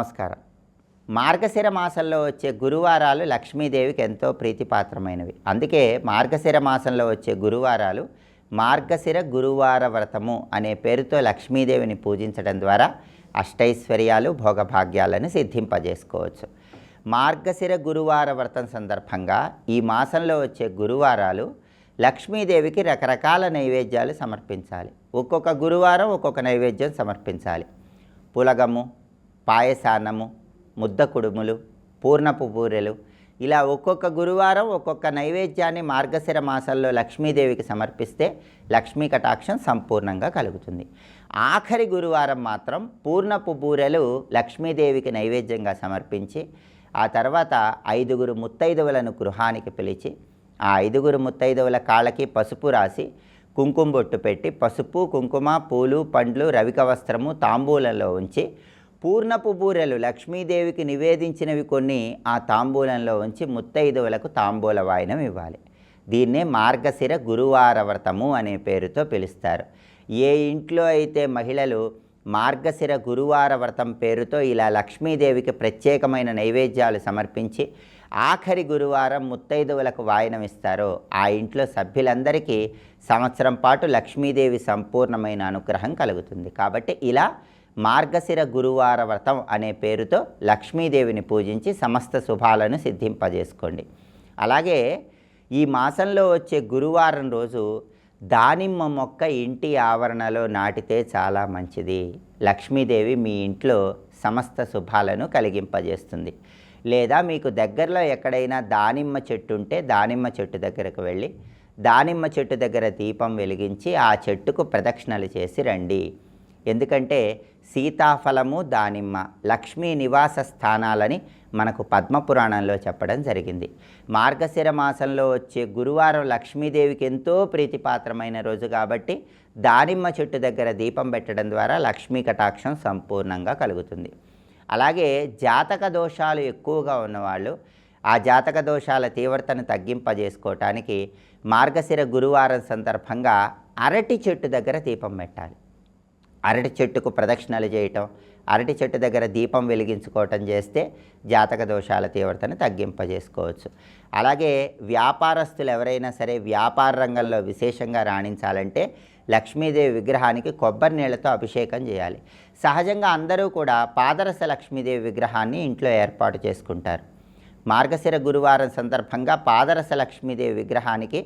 నమస్కారం. మార్గశిర మాసంలో వచ్చే గురువారాలు లక్ష్మీదేవికి ఎంతో ప్రీతిపాత్రమైనవి. అందుకే మార్గశిర మాసంలో వచ్చే గురువారాలు మార్గశిర గురువార వ్రతము అనే పేరుతో లక్ష్మీదేవిని పూజించడం ద్వారా అష్టైశ్వర్యాలు భోగభాగ్యాలను సిద్ధింపజేసుకోవచ్చు. మార్గశిర గురువార వ్రతం సందర్భంగా ఈ మాసంలో వచ్చే గురువారాలు లక్ష్మీదేవికి రకరకాల నైవేద్యాలు సమర్పించాలి. ఒక్కొక్క గురువారం ఒక్కొక్క నైవేద్యం సమర్పించాలి. పులగము పాయసానము ముద్ద కుడుములు పూర్ణపు పూరెలు ఇలా ఒక్కొక్క గురువారం ఒక్కొక్క నైవేద్యాన్ని మార్గశిర మాసంలో లక్ష్మీదేవికి సమర్పిస్తే లక్ష్మీ కటాక్షం సంపూర్ణంగా కలుగుతుంది. ఆఖరి గురువారం మాత్రం పూర్ణపు బూరెలు లక్ష్మీదేవికి నైవేద్యంగా సమర్పించి ఆ తర్వాత ఐదుగురు ముత్తైదువులను గృహానికి పిలిచి ఆ ఐదుగురు ముత్తైదువుల కాళ్ళకి పసుపు రాసి కుంకుమ బొట్టు పెట్టి పసుపు కుంకుమ పూలు పండ్లు రవిక వస్త్రము తాంబూలంలో ఉంచి పూర్ణపు బూరెలు లక్ష్మీదేవికి నివేదించినవి కొన్ని ఆ తాంబూలంలో ఉంచి ముత్తైదువులకు తాంబూల వాయనం ఇవ్వాలి. దీన్నే మార్గశిర గురువార వ్రతము అనే పేరుతో పిలుస్తారు. ఏ ఇంట్లో అయితే మహిళలు మార్గశిర గురువార వ్రతం పేరుతో ఇలా లక్ష్మీదేవికి ప్రత్యేకమైన నైవేద్యాలు సమర్పించి ఆఖరి గురువారం ముత్తైదువులకు వాయనం ఇస్తారో ఆ ఇంట్లో సభ్యులందరికీ సంవత్సరం పాటు లక్ష్మీదేవి సంపూర్ణమైన అనుగ్రహం కలుగుతుంది. కాబట్టి ఇలా మార్గశిర గురువార వ్రతం అనే పేరుతో లక్ష్మీదేవిని పూజించి సమస్త శుభాలను సిద్ధింపజేసుకోండి. అలాగే ఈ మాసంలో వచ్చే గురువారం రోజు దానిమ్మ మొక్క ఇంటి ఆవరణలో నాటితే చాలా మంచిది. లక్ష్మీదేవి మీ ఇంట్లో సమస్త శుభాలను కలిగింపజేస్తుంది. లేదా మీకు దగ్గరలో ఎక్కడైనా దానిమ్మ చెట్టు ఉంటే దానిమ్మ చెట్టు దగ్గరకు వెళ్ళి దానిమ్మ చెట్టు దగ్గర దీపం వెలిగించి ఆ చెట్టుకు ప్రదక్షిణలు చేసి రండి. ఎందుకంటే సీతాఫలము దానిమ్మ లక్ష్మీ నివాస స్థానాలని మనకు పద్మపురాణంలో చెప్పడం జరిగింది. మార్గశిర మాసంలో వచ్చే గురువారం లక్ష్మీదేవికి ఎంతో ప్రీతిపాత్రమైన రోజు కాబట్టి దానిమ్మ చెట్టు దగ్గర దీపం పెట్టడం ద్వారా లక్ష్మీ కటాక్షం సంపూర్ణంగా కలుగుతుంది. అలాగే జాతక దోషాలు ఎక్కువగా ఉన్నవాళ్ళు ఆ జాతక దోషాల తీవ్రతను తగ్గింపజేసుకోవటానికి మార్గశిర గురువారం సందర్భంగా అరటి చెట్టు దగ్గర దీపం పెట్టాలి. అరటి చెట్టుకు ప్రదక్షిణలు చేయటం అరటి చెట్టు దగ్గర దీపం వెలిగించుకోవటం చేస్తే జాతక దోషాల తీవ్రతను తగ్గింపజేసుకోవచ్చు. అలాగే వ్యాపారస్తులు ఎవరైనా సరే వ్యాపార రంగంలో విశేషంగా రాణించాలంటే లక్ష్మీదేవి విగ్రహానికి కొబ్బరి నీళ్ళతో అభిషేకం చేయాలి. సహజంగా అందరూ కూడా పాదరస లక్ష్మీదేవి విగ్రహాన్ని ఇంట్లో ఏర్పాటు చేసుకుంటారు. మార్గశిర గురువారం సందర్భంగా పాదరస లక్ష్మీదేవి విగ్రహానికి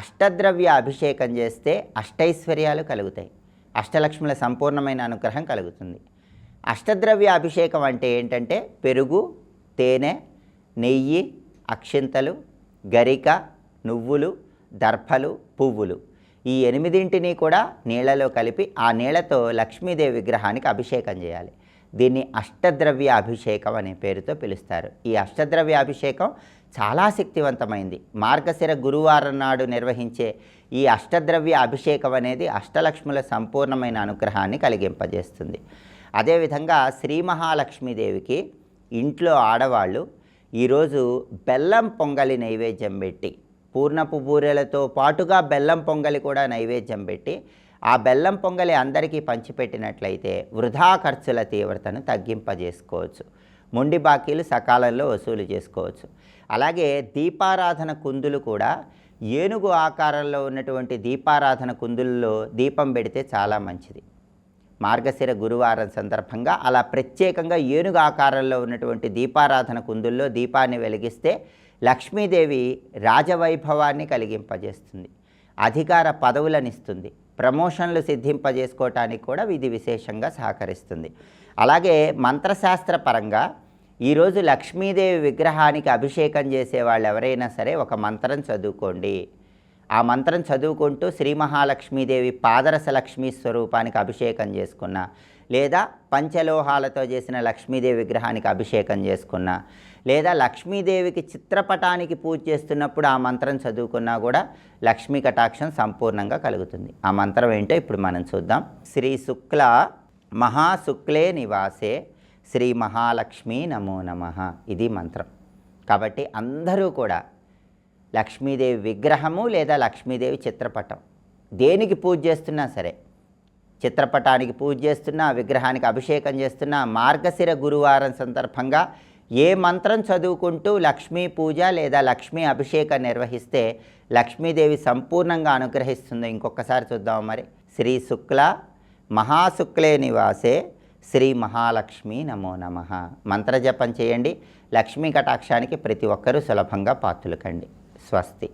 అష్టద్రవ్య అభిషేకం చేస్తే అష్టైశ్వర్యాలు కలుగుతాయి. అష్టలక్ష్ముల సంపూర్ణమైన అనుగ్రహం కలుగుతుంది. అష్టద్రవ్య అభిషేకం అంటే ఏంటంటే పెరుగు తేనె నెయ్యి అక్షింతలు గరిక నువ్వులు దర్భలు పువ్వులు. ఈ ఎనిమిదింటిని కూడా నీళ్ళలో కలిపి ఆ నీళ్ళతో లక్ష్మీదేవి విగ్రహానికి అభిషేకం చేయాలి. దీన్ని అష్టద్రవ్య అభిషేకం అనే పేరుతో పిలుస్తారు. ఈ అష్టద్రవ్య అభిషేకం చాలా శక్తివంతమైంది. మార్గశిర గురువారం నాడు నిర్వహించే ఈ అష్టద్రవ్య అభిషేకం అనేది అష్టలక్ష్ముల సంపూర్ణమైన అనుగ్రహాన్ని కలిగింపజేస్తుంది. అదేవిధంగా శ్రీ మహాలక్ష్మీదేవికి ఇంట్లో ఆడవాళ్ళు ఈరోజు బెల్లం పొంగలి నైవేద్యం పెట్టి పూర్ణపు బూరెలతో పాటుగా బెల్లం పొంగలి కూడా నైవేద్యం పెట్టి ఆ బెల్లం పొంగలి అందరికీ పంచిపెట్టినట్లయితే వృధా ఖర్చుల తీవ్రతను తగ్గింపజేసుకోవచ్చు. మొండి బాకీలు సకాలంలో వసూలు చేసుకోవచ్చు. అలాగే దీపారాధన కుందులు కూడా ఏనుగు ఆకారంలో ఉన్నటువంటి దీపారాధన కుందుల్లో దీపం పెడితే చాలా మంచిది. మార్గశిర గురువారం సందర్భంగా అలా ప్రత్యేకంగా ఏనుగు ఆకారంలో ఉన్నటువంటి దీపారాధన కుందుల్లో దీపాన్ని వెలిగిస్తే లక్ష్మీదేవి రాజవైభవాన్ని కలిగింపజేస్తుంది. అధికార పదవులనిస్తుంది. ప్రమోషన్లు సిద్ధింపజేసుకోవటానికి కూడా ఇది విశేషంగా సహకరిస్తుంది. అలాగే మంత్రశాస్త్ర పరంగా ఈరోజు లక్ష్మీదేవి విగ్రహానికి అభిషేకం చేసే వాళ్ళు ఎవరైనా సరే ఒక మంత్రం చదువుకోండి. ఆ మంత్రం చదువుకుంటూ శ్రీ మహాలక్ష్మీదేవి పాదరస లక్ష్మీ స్వరూపానికి అభిషేకం చేసుకున్న లేదా పంచలోహాలతో చేసిన లక్ష్మీదేవి విగ్రహానికి అభిషేకం చేసుకున్న లేదా లక్ష్మీదేవికి చిత్రపటానికి పూజ చేస్తున్నప్పుడు ఆ మంత్రం చదువుకున్నా కూడా లక్ష్మీ కటాక్షం సంపూర్ణంగా కలుగుతుంది. ఆ మంత్రం ఏంటో ఇప్పుడు మనం చూద్దాం. శ్రీ శుక్ల మహాశుక్లే నివాసే శ్రీ మహాలక్ష్మీ నమో నమ ఇది మంత్రం. కాబట్టి అందరూ కూడా లక్ష్మీదేవి విగ్రహము లేదా లక్ష్మీదేవి చిత్రపటం దేనికి పూజ చేస్తున్నా సరే చిత్రపటానికి పూజ చేస్తున్నా విగ్రహానికి అభిషేకం చేస్తున్నా మార్గశిర గురువారం సందర్భంగా ఏ మంత్రం చదువుకుంటూ లక్ష్మీ పూజ లేదా లక్ష్మీ అభిషేకం నిర్వహిస్తే లక్ష్మీదేవి సంపూర్ణంగా అనుగ్రహిస్తుంది. ఇంకొకసారి చూద్దాం మరి. శ్రీ శుక్ల మహాశుక్లే నివాసే శ్రీ మహాలక్ష్మి నమో నమ. మంత్రజపం చేయండి. లక్ష్మీ కటాక్షానికి ప్రతి ఒక్కరూ సులభంగా పాత్రులకండి స్వస్తి.